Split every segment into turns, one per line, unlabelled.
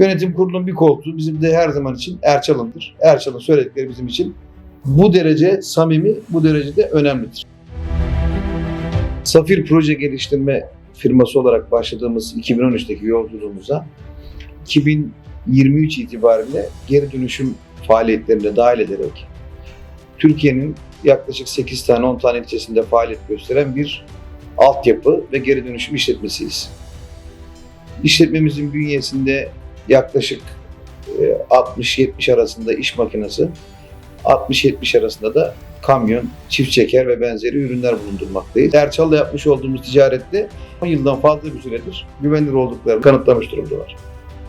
Yönetim kurulunun bir koltuğu bizim de her zaman için Erçal'ındır. Erçal'ın söyledikleri bizim için bu derece samimi, bu derecede önemlidir. Safir Proje Geliştirme firması olarak başladığımız 2013'teki yolculuğumuza 2023 itibariyle geri dönüşüm faaliyetlerine dahil ederek Türkiye'nin yaklaşık 8 tane 10 tane ilçesinde faaliyet gösteren bir altyapı ve geri dönüşüm işletmesiyiz. İşletmemizin bünyesinde yaklaşık e, 60-70 arasında iş makinesi, 60-70 arasında da kamyon, çift çeker ve benzeri ürünler bulundurmaktayız. Erçal'la yapmış olduğumuz ticarette 10 yıldan fazla bir süredir güvenilir olduklarını kanıtlamış durumdalar.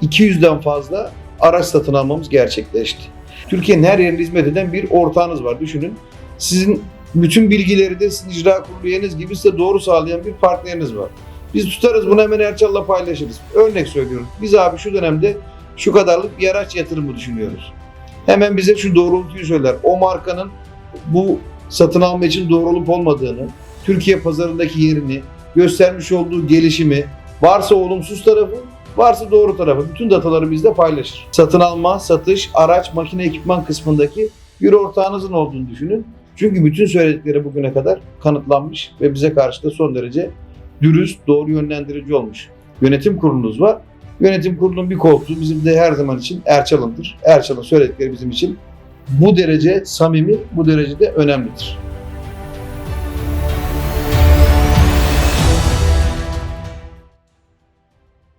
200'den fazla araç satın almamız gerçekleşti. Türkiye'nin her yerine hizmet eden bir ortağınız var. Düşünün sizin bütün bilgileri de sizin icra kurulu gibi size doğru sağlayan bir partneriniz var. Biz tutarız bunu hemen Erçal'la paylaşırız. Örnek söylüyorum. Biz abi şu dönemde şu kadarlık bir araç yatırımı düşünüyoruz. Hemen bize şu doğrultuyu söyler. O markanın bu satın alma için doğru olup olmadığını, Türkiye pazarındaki yerini, göstermiş olduğu gelişimi, varsa olumsuz tarafı, varsa doğru tarafı. Bütün dataları bizde paylaşır. Satın alma, satış, araç, makine, ekipman kısmındaki bir ortağınızın olduğunu düşünün. Çünkü bütün söyledikleri bugüne kadar kanıtlanmış ve bize karşı da son derece dürüst, doğru yönlendirici olmuş. Yönetim kurulunuz var. Yönetim kurulunun bir koltuğu bizim de her zaman için Erçal'ındır. Erçal'ın söyledikleri bizim için bu derece samimi, bu derecede önemlidir.